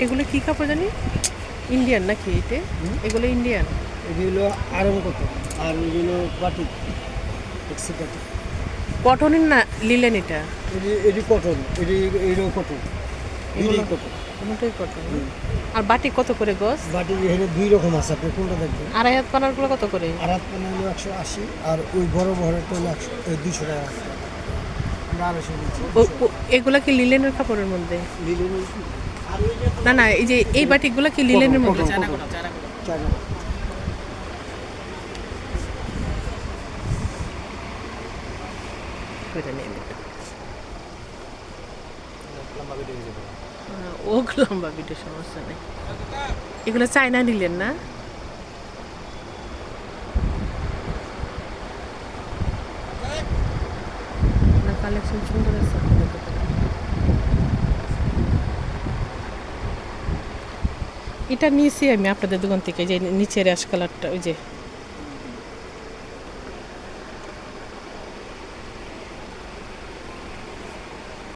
এগুলো কি কাপড় জানি? ইন্ডিয়ান নাকি এতে? এগুলো ইন্ডিয়ান এটি হলো আরং কত আর এটি হলো বাটিক কটনের না লিলেন এটা? এটি কটন এটি এটিও কটন এগুলো- কটন কোনোটাই কটন আর বাটি কত করে গছ বাটিক এখানে দুই রকম আছে আপনি কোনটা দেখবেন? আড়াই হাত পানারগুলো কত করে? আর হাত পানা হলো একশো আশি আর ওই বড় বড়টা হলো একশো দুশো টাকা। আমরা আড়াইশো এগুলা কি লিলেনের কাপড়ের মধ্যে? লিলেনের না না এই যে এই বাটিগুলো কি লিলেনের মধ্যে। করে নিন ও লম্বা ভিডিও সমস্যা নেই। এগুলো চায়না নিলেন না? না কালেকশন সুন্দর আছে আপনাদের দোকানে। এটা নিয়েছি আমি আপনাদের দোকান থেকে যে নিচের অ্যাশ কালারটা ওই যে